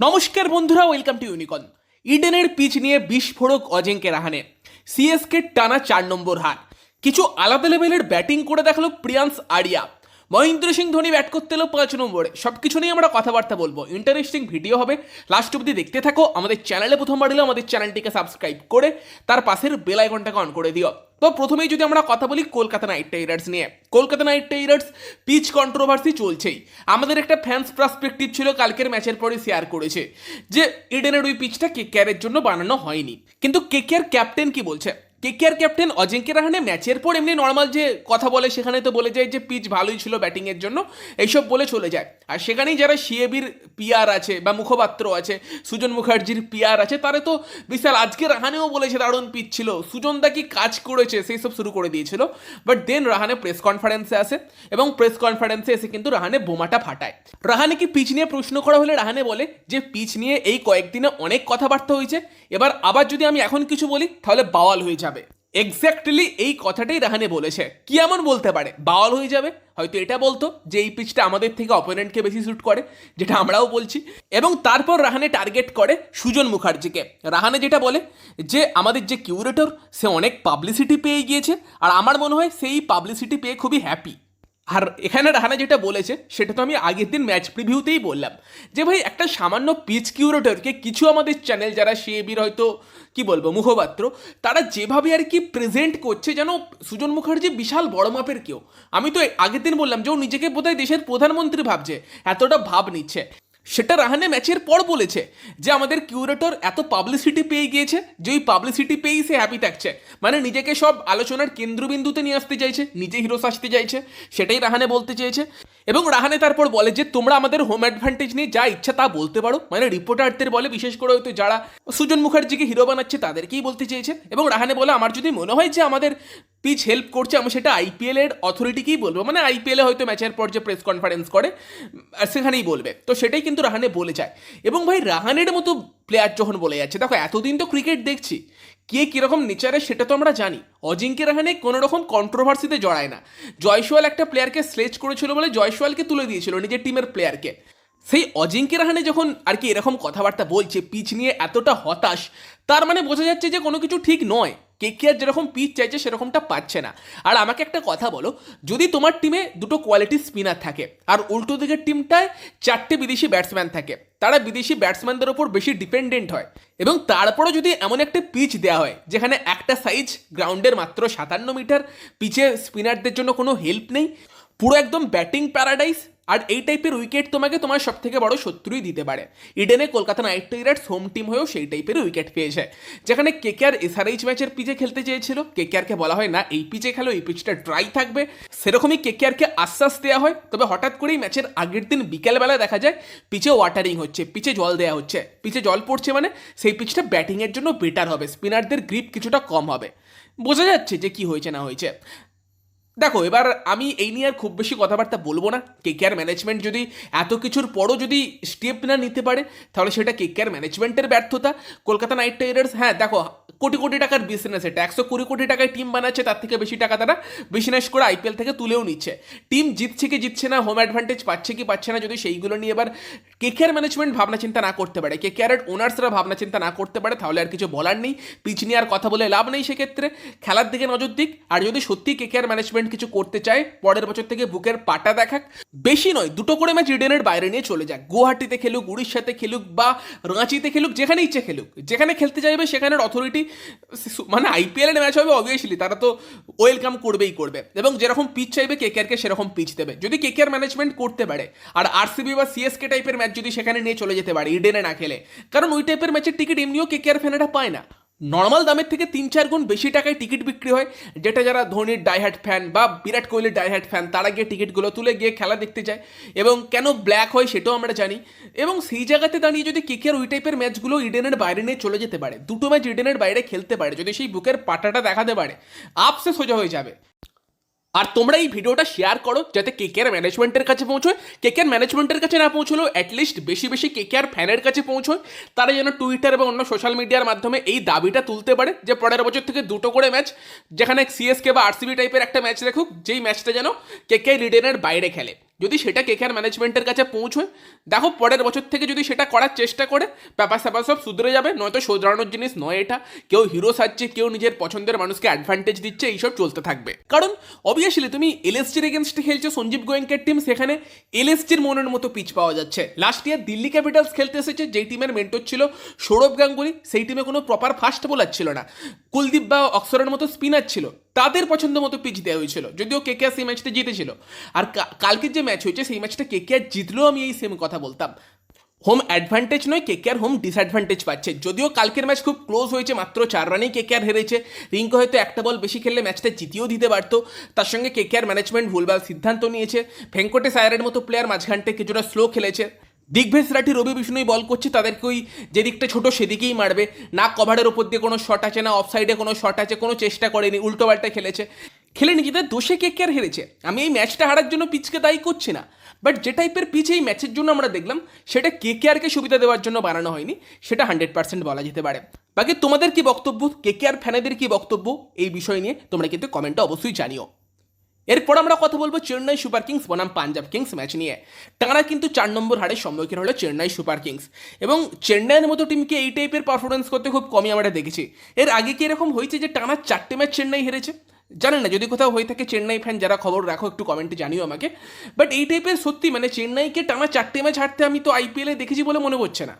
নমস্কার বন্ধুরা welcome to ইউনিকন ইডেনের পিচ নিয়ে বিস্ফোরক অজিঙ্কে রাহানে সিএসকে টানা চার নম্বর হার। কিছু আলাদা লেভেলের ব্যাটিং করে দেখাল প্রিয়ান্স আরিয়া। মহেন্দ্র সিং ধোনি ব্যাট করতে এলো পাঁচ নম্বরে। সব কিছু নিয়ে আমরা কথাবার্তা বলব। ইন্টারেস্টিং ভিডিও হবে। লাস্ট অব্দি দেখতে থাকো। আমাদের চ্যানেলে প্রথমবার এলে আমাদের চ্যানেলটিকে সাবস্ক্রাইব করে, তার পাশের বেল আইকনটাকে অন করে দিও। তো প্রথমেই যদি আমরা কথা বলি কলকাতা নাইট রাইডার্স নিয়ে। Kolkata Knight Riders pitch controversy চলছেই। আমাদের একটা ফ্যান্স পার্সপেক্টিভ ছিল কালকের ম্যাচের পরে শেয়ার করেছে যে ইডেনের ওই পিচটা কেকেআরের জন্য বানানো হয়নি। কিন্তু কেকেআর ক্যাপ্টেন কি বলছে? কেকেআর ক্যাপ্টেন অজিঙ্ক্য রাহানে ম্যাচের পর এমনি নর্মাল যে কথা বলে, সেখানে তো বলে যায় যে পিচ ভালোই ছিল ব্যাটিংয়ের জন্য। এইসব বলে চলে যায়। আর সেখানেই যারা সিএবির পিআর আছে বা মুখপাত্র আছে, সুজন মুখার্জির পিআর আছে, তারা তো বিশাল। আজকে রাহানেও বলেছে দারুণ পিচ ছিল। সুজন দা কি কাজ করেছে, সেই সব শুরু করে দিয়েছিল। বাট দেন রাহানে প্রেস কনফারেন্সে আসে এবং প্রেস কনফারেন্সে এসে কিন্তু রাহানে বোমাটা ফাটায়। রাহানে কি পিচ নিয়ে প্রশ্ন করা হলে রাহানে বলে যে পিচ নিয়ে এই কয়েকদিনে অনেক কথাবার্তা হয়েছে। এবার আবার যদি আমি এখন কিছু বলি, তাহলে বাওয়াল হয়ে যাবে। এক্স্যাক্টলি এই কথাটাই রাহানে বলেছে। কি এমন বলতে পারে? বাওয়াল হয়ে যাবে। হয়তো এটা বলতো যে এই পিচটা আমাদের থেকে অপোনেন্টকে বেশি শ্যুট করে, যেটা আমরাও বলছি। এবং তারপর রাহানে টার্গেট করে সুজন মুখার্জিকে। রাহানে যেটা বলে যে, আমাদের যে কিউরেটর সে অনেক পাবলিসিটি পেয়ে গিয়েছে। আর আমার মনে হয় সেই পাবলিসিটি পেয়ে খুবই হ্যাপি আর এখানে রাহানা যেটা বলেছে, সেটা তো আমি আগের দিন ম্যাচ প্রিভিউতেই বললাম। যে ভাই, একটা সামান্য পিচ কিউরেটরকে কিছু আমাদের চ্যানেল যারা সিএবির হয়তো, কি বলব, মুখপাত্র, তারা যেভাবে আর কি প্রেজেন্ট করছে যেন সুজন মুখার্জি বিশাল বড় মাপের কেউ। আমি তো আগের দিন বললাম যে ও নিজেকে বোধহয় দেশের প্রধানমন্ত্রী ভাবছে, এতটা ভাব নিচ্ছে। সেটা রাহানে ম্যাচের পর বলেছে যে আমাদের কিউরেটর এত পাবলিসিটি পেয়ে গিয়েছে যে ওই পাবলিসিটি পেয়েই সে হ্যাপি থাকছে। মানে নিজেকে সব আলোচনার কেন্দ্রবিন্দুতে নিয়ে আসতে চাইছে, নিজে হিরো সাজতে চাইছে, সেটাই রাহানে বলতে চেয়েছে। এবং রাহানে তারপর বলে যে, তোমরা আমাদের হোম অ্যাডভান্টেজ নিয়ে যা ইচ্ছা তা বলতে পারো। মানে রিপোর্টারদের বলে, বিশেষ করে হয়তো যারা সুজন মুখার্জিকে হিরো বানাচ্ছে, তাদেরকেই বলতে চেয়েছে। এবং রাহানে বলে, আমার যদি মনে হয় যে আমাদের পিচ হেল্প করছে, আমি সেটা আইপিএল এর অথরিটিকেই বলব। মানে আইপিএল হয়তো ম্যাচের পর যে প্রেস কনফারেন্স করে, আর সেখানেই বলবে। তো সেটাই কিন্তু রাহানে বলে যায়। এবং ভাই, রাহানের মতো প্লেয়ার যখন বলে যাচ্ছে, দেখো, এতদিন তো ক্রিকেট দেখছি, কে কীরকম নেচারে সেটা তো আমরা জানি। অজিঙ্ক্য রাহানে কোনো রকম কন্ট্রোভার্সিতে জড়ায় না। জয়সওয়াল একটা প্লেয়ারকে স্লেজ করেছিল বলে জয়সওয়ালকে তুলে দিয়েছিল, নিজের টিমের প্লেয়ারকে সেই অজিঙ্ক্য রাহানে যখন আর কি এরকম কথাবার্তা বলছে, পিচ নিয়ে এতটা হতাশ, তার মানে বোঝা যাচ্ছে যে কোনো কিছু ঠিক নয়। কে কে আর যেরকম পিচ চাইছে সেরকমটা পাচ্ছে না। আর আমাকে একটা কথা বলো, যদি তোমার টিমে দুটো কোয়ালিটি স্পিনার থাকে, আর উল্টো দিকের টিমটায় চারটে বিদেশি ব্যাটসম্যান থাকে, তারা বিদেশি ব্যাটসম্যানদের ওপর বেশি ডিপেন্ডেন্ট হয়, এবং তারপরে যদি এমন একটা পিচ দেওয়া হয়, যেখানে একটা সাইজ গ্রাউন্ডের মাত্র সাতান্ন মিটার পিচে স্পিনারদের জন্য কোনো হেল্প নেই, পুরো একদম ব্যাটিং প্যারাডাইস আর এই টাইপের উইকেট তোমাকে তোমার সব থেকে বড় শত্রুই দিতে পারে। ইডেনে Kolkata Knight Riders home team হয়েও সেই টাইপের উইকেট পেয়েছে। যেখানে কেকেআর এসআরএইচ ম্যাচের পিচে খেলতে চেয়েছিল। কেকেআরকে বলা হয়, না, এই পিচে খেলো, এই পিচটা ড্রাই থাকবে। সেরকমই কেকেআরকে আশ্বাস দেওয়া হয়। তবে হঠাৎ করেই ম্যাচের আগের দিন বিকেলবেলা দেখা যায় পিচে ওয়াটারিং হচ্ছে পিচে জল দেওয়া হচ্ছে। পিচে জল পড়ছে মানে সেই পিচটা ব্যাটিংয়ের জন্য বেটার হবে। স্পিনারদের গ্রিপ কিছুটা কম হবে। বোঝা যাচ্ছে যে কি হয়েছে, না হয়েছে। দেখো, এবার আমি এই নিয়ে আর খুব বেশি কথাবার্তা বলব না। কে কেকেআর ম্যানেজমেন্ট যদি এত কিছুর পরও যদি স্টেপ না নিতে পারে, তাহলে সেটা কে কেকেআর ম্যানেজমেন্টের ব্যর্থতা। কলকাতা নাইট রাইডার্স হ্যাঁ দেখো, কোটি কোটি টাকার বিজনেস এটা। একশো কুড়ি কোটি টাকায় টিম বানাচ্ছে, তার থেকে বেশি টাকা তারা বিজনেস করে আইপিএল থেকে তুলেও নিচ্ছে। টিম জিতছে কি জিতছে না হোম অ্যাডভান্টেজ পাচ্ছে কি পাচ্ছে না, যদি সেইগুলো নিয়ে এবার কে কেকেআর ম্যানেজমেন্ট ভাবনা চিন্তা না করতে পারে। কে কেকেআরের ওনার্সরা ভাবনা চিন্তা না করতে পারে, তাহলে আর কিছু বলার নেই। পিচ নিয়ে আর কথা বলে লাভ নেই সেক্ষেত্রে। খেলার দিকে নজর দিক। আর যদি সত্যি কেকেআর ম্যানেজমেন্ট কিছু করতে চায়, পরের বছর থেকে বুকের পাটা দেখাক। বেশি নয়, দুটো করে ম্যাচ ইডেনের বাইরে নিয়ে চলে যাক। গুয়াহাটিতে খেলুক, উড়িষ্যাতে খেলুক বা রাঁচিতে খেলুক, যেখানে ইচ্ছে খেলুক। যেখানে খেলতে চাইবে সেখানের অথরিটি মানে আইপিএল এর ম্যাচ হবে অবভিয়াসলি তারা তো ওয়েলকাম করবেই করবে। এবং যেরকম পিচ চাইবে কেকেআরকে সেরকম পিচ দেবে। যদি কেকেআর ম্যানেজমেন্ট করতে পারে, আর আরসিবি বা সিএসকে টাইপের ম্যাচ যদি সেখানে নিয়ে চলে যেতে পারে, ইডেনে না খেলে, কারণ ওই টাইপের ম্যাচের টিকিট এমনিও কেকেআর ফ্যানেরা পায় না। নর্মাল দামের থেকে তিন চার গুণ বেশি টাকায় টিকিট বিক্রি হয়, যেটা যারা ধোনির ডাইহ্যাট ফ্যান বা বিরাট কোহলির ডাইহ্যাট ফ্যান তারা গিয়ে টিকিটগুলো তুলে গিয়ে খেলা দেখতে যায়। এবং কেন ব্ল্যাক হয় সেটাও আমরা জানি। এবং সেই জায়গাতে দাঁড়িয়ে যদি কেকের ওই টাইপের ম্যাচগুলো ইডেনের বাইরে নিয়ে চলে যেতে পারে, দুটো ম্যাচ ইডেনের বাইরে খেলতে পারে, যদি সেই বুকের পাটাটা দেখাতে পারে আপসে সোজা হয়ে যাবে। আর তোমরা এই ভিডিওটা শেয়ার করো যাতে কে কেয়ার ম্যানেজমেন্টের কাছে পৌঁছয়। কে কেয়ার ম্যানেজমেন্টের কাছে না পৌঁছলেও অ্যাটলিস্ট বেশি বেশি কে কেয়ার ফ্যানের কাছে পৌঁছয়। তারা যেন টুইটার এবং অন্য সোশ্যাল মিডিয়ার মাধ্যমে এই দাবিটা তুলতে পারে যে পরের বছর থেকে দুটো করে ম্যাচ যেখানে সিএসকে বা আরসিবি টাইপের একটা ম্যাচ দেখুক, যেই ম্যাচটা যেন কে কে লিডেনের বাইরে খেলে। যদি সেটা কে কেকেআর ম্যানেজমেন্টের কাছে পৌঁছয়, দেখো পরের বছর থেকে যদি সেটা করার চেষ্টা করে, ব্যাপার স্যাপার সব শুধরে যাবে, নয়তো শোধরানোর জিনিস নয় এটা। কেউ হিরো সাজছে, কেউ নিজের পছন্দের মানুষকে অ্যাডভান্টেজ দিচ্ছে, এইসব চলতে থাকবে। কারণ অবভিয়াসলি তুমি এলএসজির এগেনস্টে খেলছো, সঞ্জীব গোয়েঙ্কের টিম সেখানে এলএসজির মনের মতো পিচ পাওয়া যাচ্ছে। লাস্ট ইয়ার দিল্লি ক্যাপিটালস খেলতে এসেছে, যেই টিমের মেন্টর ছিল সৌরভ গাঙ্গুলি, সেই টিমে কোনো প্রপার ফাস্ট বোলার ছিল না। কুলদীপ বা অক্সরের মতো স্পিনার ছিল, তাদের পছন্দ মতো পিচ দেওয়া হয়েছিল, যদিও কেকেআর সেই ম্যাচটা জিতেছিল। আর কালকের যে ম্যাচ হয়েছে, সেই ম্যাচটা কে কেকেআর জিতলেও আমি এই সেম কথা বলতাম। হোম অ্যাডভান্টেজ নয় কে কেকেআর হোম ডিসঅ্যাডভান্টেজ পাচ্ছে। যদিও কালকের ম্যাচ খুব ক্লোজ হয়েছে, মাত্র চার রানেই কে কেকেআর হেরেছে। রিঙ্কো হয়তো একটা বল বেশি খেললে ম্যাচটা জিতিয়েও দিতে পারতো। তার সঙ্গে কে কেকেআর ম্যানেজমেন্ট ভুলভাল সিদ্ধান্ত নিয়েছে। ভেঙ্কটে আয়ারের মতো প্লেয়ার মাঝখানটা কিছুটা স্লো খেলেছে। দিগ্ভেজ রাঠি, রবি বিষ্ণুই বল করছে, তাদেরকে ওই যেদিকটা ছোট সেদিকেই মারবে। না কভারের ওপর দিয়ে কোনো শট আছে না অফ সাইডে কোনো শট আছে, কোনো চেষ্টা করেনি, উল্টো পাল্টা খেলেছে। খেলে নিজেদের দোষে কে কে আর হেরেছে? আমি এই ম্যাচটা হারার জন্য পিচকে দায়ী করছি না। বাট যে টাইপের পিচ এই ম্যাচের জন্য আমরা দেখলাম, সেটা কে কে আরকে সুবিধা দেওয়ার জন্য বানানো হয়নি, সেটা হান্ড্রেড পার্সেন্ট বলা যেতে পারে। বাকি তোমাদের কি বক্তব্য? কে কে আর ফ্যানেদের কি বক্তব্য? এই বিষয় নিয়ে তোমরা কিন্তু কমেন্টে অবশ্যই জানিও। এরপর আমরা কথা বলব চেন্নাই সুপার কিংস বনাম পাঞ্জাব কিংস ম্যাচ নিয়ে। টানা কিন্তু চার নম্বর হারের সম্মুখীন হলো চেন্নাই সুপার কিংস। এবং চেন্নাইয়ের মতো টিমকে এই টাইপের পারফরমেন্স করতে খুব কমই আমরা দেখেছি। এর আগে কি এরকম হয়েছে যে টানা চারটে ম্যাচ চেন্নাই হেরেছে? জানেন না, যদি কোথাও হয়ে থাকে চেন্নাই ফ্যান যারা খবর রাখো, একটু কমেন্টে জানিও আমাকে। বাট এই টাইপের সত্যি মানে চেন্নাইকে টানা চারটে ম্যাচ হারতে আমি তো আইপিএলে দেখেছি বলে মনে হচ্ছে না।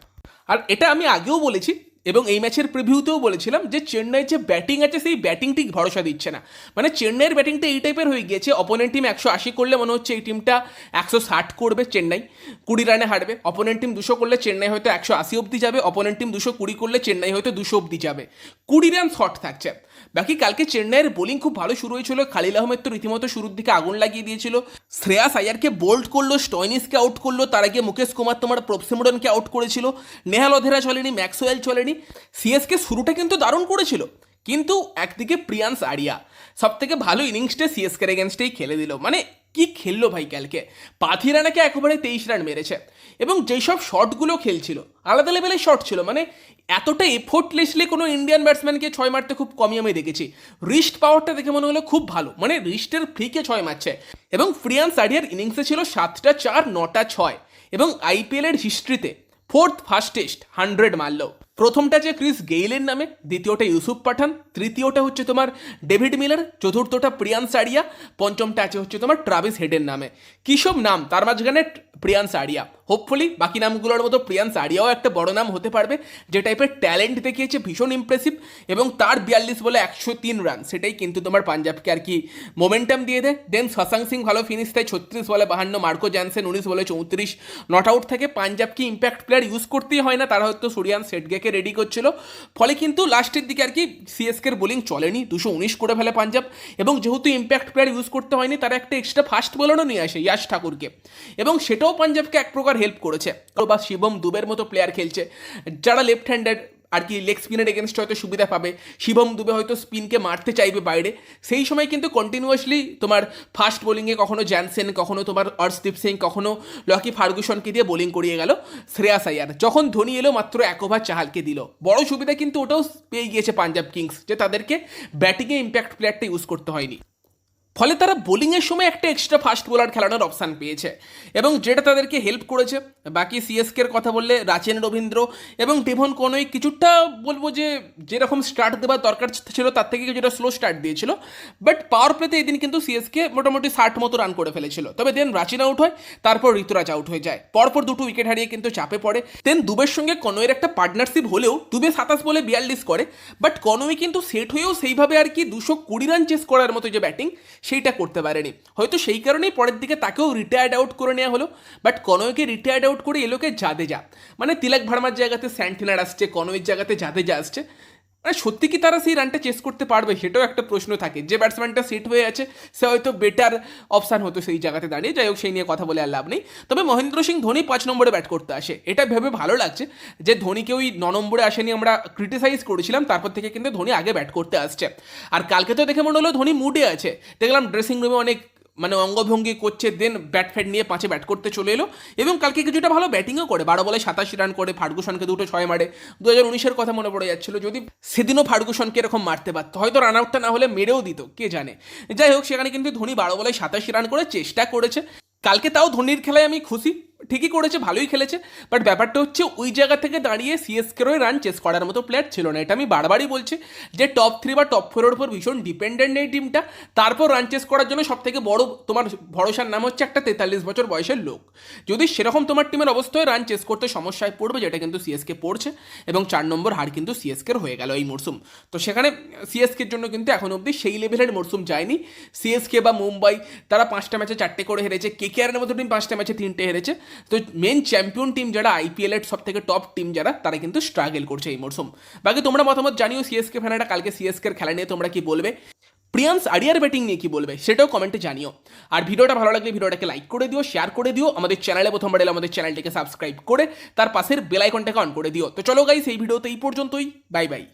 আর এটা আমি আগেও বলেছি এবং এই ম্যাচের প্রিভিউতেও বলেছিলাম যে চেন্নাই যে ব্যাটিং আছে, সেই ব্যাটিংটি ভরসা দিচ্ছে না। মানে চেন্নাইয়ের ব্যাটিংটা এই টাইপের হয়ে গিয়েছে অপোনেন্ট টিম একশো আশি করলে মনে হচ্ছে এই টিমটা একশো ষাট করবে চেন্নাই, কুড়ি রানে হারবে। অপোনেন্ট টিম দুশো করলে চেন্নাই হয়তো একশো আশি অব্দি যাবে অপোনেন্ট টিম দুশো কুড়ি করলে চেন্নাই হয়তো দুশো অব্দি যাবে। কুড়ি রান শট থাকছে। বাকি কালকে চেন্নাইয়ের বোলিং খুব ভালো শুরু হয়েছিল। খালিল আহমেদ তো রীতিমতো শুরুর দিকে আগুন লাগিয়ে দিয়েছিল। শ্রেয়া আয়ারকে বোল্ড করল, স্টয়নিসকে আউট করল, তার আগে মুকেশ কুমার তোমার প্রপসিমরনকে আউট করেছিল। নেহাল অধেরা চলেনি, ম্যাক্সওয়েল চলেনি। সিএসকে শুরুটা কিন্তু দারুণ করেছিল। কিন্তু একদিকে প্রিয়ান্স আরিয়া সব থেকে ভালো ইনিংসটা সিএসকের এগেনস্টেই খেলে দিল। মানে কি খেললো ভাই কালকে? পাথিরানাকে একেবারে তেইশ রান মেরেছে। এবং যেসব শটগুলো খেলছিল, আলাদা লেভেলের শট ছিল মানে এতটা এফোর্টলেসলি কোনো ইন্ডিয়ান ব্যাটসম্যানকে ছয় মারতে খুব কমই আমি দেখেছি। রিস্ট পাওয়ারটা দেখে মনে হলো খুব ভালো মানে রিস্টের ফ্রিকে ছয় মারছে। এবং প্রিয়ান্স আরিয়ার ইনিংসে ছিল সাতটা চার, নটা ছয়। এবং আইপিএলের হিস্ট্রিতে ফোর্থ ফাস্টেস্ট হান্ড্রেড মারলো। প্রথমটা যে ক্রিস গেইলের নামে, দ্বিতীয়টা ইউসুফ পাঠান, তৃতীয়টা হচ্ছে তোমার ডেভিড মিলার, চতুর্থটা প্রিয়ান সারিয়া পঞ্চমটা আছে হচ্ছে তোমার ট্রাভিস হেডের নামে। কিসব নাম? তার মাঝখানে প্রিয়ান আরিয়া। হোপফুলি বাকি নামগুলোর মতো প্রিয়ান্স আরিয়াও একটা বড় নাম হতে পারবে, যে টাইপের ট্যালেন্ট দেখিয়েছে, ভীষণ ইমপ্রেসিভ এবং তার বিয়াল্লিশ বলে একশো তিন রান সেটাই কিন্তু তোমার পাঞ্জাবকে আর কি মোমেন্টাম দিয়ে দেয়। দেন শশাং সিং ভালো ফিনিশ দেয়, ছত্রিশ বলে বাহান্ন মার্কো জ্যানসেন উনিশ বলে চৌত্রিশ নট আউট থেকে পাঞ্জাবকে ইম্প্যাক্ট প্লেয়ার ইউজ করতেই হয় না, তারা হয়তো সুরিয়ান সেটগেকে রেডি করছিল। ফলে কিন্তু লাস্টের দিকে আর কি সিএসকের বোলিং চলেনি, দুশো উনিশ করে ফেলে পাঞ্জাব, এবং যেহেতু ইম্প্যাক্ট প্লেয়ার ইউজ করতে হয়নি, তারা একটা এক্সট্রা ফাস্ট বোলারও নিয়ে আসে, ইয়াশ ঠাকুরকে। এবং সেটাও পাঞ্জাবকে এক প্রকার হেল্প করেছে। বা শিবম দুবের মতো প্লেয়ার খেলছে। যারা লেফট হ্যান্ডেড আর কি লেগ স্পিনের এগেনস্ট হয়তো সুবিধা পাবে। শিবম দুবে হয়তো স্পিনকে মারতে চাইবে বাইরে। সেই সময় কিন্তু কন্টিনিউয়াসলি তোমার ফাস্ট বোলিংয়ে কখনো জ্যানসেন কখনো তোমার অর্শদীপ সিং কখনো লকি ফার্গুসনকে দিয়ে বোলিং করিয়ে গেল শ্রেয়াস আয়ার যখন ধোনি এলো মাত্র এক ওভার চাহালকে দিল। বড় সুবিধা কিন্তু ওটাও পেয়ে গিয়েছে পাঞ্জাব কিংস যে তাদেরকে ব্যাটিংয়ে ইম্প্যাক্ট প্লেয়ারটা ইউজ করতে হয়নি। ফলে তারা বোলিংয়ের সময় একটা এক্সট্রা ফাস্ট বোলার খেলানোর অপশান পেয়েছে। এবং যেটা তাদেরকে হেল্প করেছে, বাকি সিএসকের কথা বললে, রাচেন রবীন্দ্র এবং ডেভন কোনোই কিছুটা বলব যে যেরকম স্টার্ট দেওয়ার দরকার ছিল, তার থেকে কিছুটা স্লো স্টার্ট দিয়েছিল। বাট পাওয়ার প্লেতে এই দিন কিন্তু সিএসকে মোটামুটি ষাট মতো রান করে ফেলেছিল। তবে দেন রাচিন আউট হয়, তারপর ঋতুরাজ আউট হয়ে যায়। পরপর দুটো উইকেট হারিয়ে কিন্তু চাপে পড়ে। দেন দুবের সঙ্গে কনোয়ের একটা পার্টনারশিপ হলেও দুবে সাতাশ বলে বিয়াল্লিশ করে। বাট কনোই কিন্তু সেট হয়েও সেইভাবে আর কি দুশো কুড়ি রান চেস করার মতো যে ব্যাটিং সেইটা করতে পারেনি। হয়তো সেই কারণেই পরের দিকে তাকেও রিটায়ার্ড আউট করে নেওয়া হলো বাট কনয়কে রিটায়ার্ড আউট করে এলোকে জাদেজা মানে তিলক ভার্মার জায়গাতে স্যান্টিনার আসছে কনয়ের জায়গাতে জাদেজা আসছে। মানে সত্যি কি তারা সেই রানটা চেস করতে পারবে? সেটাও একটা প্রশ্ন থাকে। যে ব্যাটসম্যানটা সেট হয়ে আছে, সে হয়তো বেটার অপশান হতো সেই জায়গাতে দাঁড়িয়ে। যাই হোক, সেই নিয়ে কথা বলে আর লাভ নেই। তবে মহেন্দ্র সিং ধোনি পাঁচ নম্বরে ব্যাট করতে আসে। এটা ভেবে ভালো লাগছে যে ধোনিকে ওই ন নম্বরে আসেনি আমরা ক্রিটিসাইজ করেছিলাম। তারপর থেকে কিন্তু ধোনি আগে ব্যাট করতে আসছে। আর কালকে তো দেখে মনে হলো ধোনি মুডে আছে। দেখলাম ড্রেসিং রুমে অনেক মানে অঙ্গভঙ্গি করছে দেন ব্যাট ফ্যাট নিয়ে পাঁচে ব্যাট করতে চলে এলো। এবং কালকে কিছুটা ভালো ব্যাটিংও করে, বারো বলে সাতাশি রান করে, ফার্গুসনকে দুটো ছয় মারে। দু হাজার উনিশের কথা মনে পড়ে যাচ্ছিল, যদি সেদিনও ফার্গুসনকে এরকম মারতে পারতো, হয়তো রান আউটটা না হলে মেরেও দিত, কে জানে। যাই হোক, সেখানে কিন্তু ধোনি বারো বলে সাতাশি রান করে, চেষ্টা করেছে। কালকে তাও ধোনির খেলায় আমি খুশি। ঠিকই করেছে, ভালোই খেলেছে বাট ব্যাপারটা হচ্ছে ওই জায়গা থেকে দাঁড়িয়ে সিএসকেরও রান চেস করার মতো প্লেয়ার ছিল না। এটা আমি বারবারই বলছি যে টপ থ্রি বা টপ ফোরের উপর ভীষণ ডিপেন্ডেন্ট এই টিমটা তারপর রান চেস করার জন্য সব থেকে বড় তোমার ভরসার নাম হচ্ছে একটা তেতাল্লিশ বছর বয়সের লোক। যদি সেরকম তোমার টিমের অবস্থায় রান চেস করতে সমস্যায় পড়বে, যেটা কিন্তু সিএসকে পড়ছে, এবং চার নম্বর হার কিন্তু সিএসকের হয়ে গেল এই মরশুম তো সেখানে সিএসকের জন্য কিন্তু এখন অবধি সেই লেভেলের মরশুম যায়নি। সিএসকে বা মুম্বাই, তারা পাঁচটা ম্যাচে চারটে করে হেরেছে। কেকেআরের মতো টিম পাঁচটা ম্যাচে তিনটে হেরেছে। তো মেন চ্যাম্পিয়ন টিম যারা আইপিএল এর সব থেকে টপ টিম যারা, তারা কিন্তু স্ট্রাগল করছে এই মরশুম বাকি তোমরা মতামত জানিও সিএসকে ফ্যানেরা কালকে সিএসকে এর খেলা নিয়ে তোমরা কি বলবে? প্রিয়ান্স আরিয়ার ব্যাটিং নিয়ে কি বলবে, সেটাও কমেন্টে জানিও। আর ভিডিওটা ভালো লাগলে ভিডিওটাকে লাইক করে দিও শেয়ার করে দিও, আমাদের চ্যানেলে প্রথমবার এলে আমাদের চ্যানেলটিকে সাবস্ক্রাইব করে, তার পাশের বেল আইকনটাকে অন করে দিও। তো চলো গাইস এই ভিডিওতে এই পর্যন্তই বাই বাই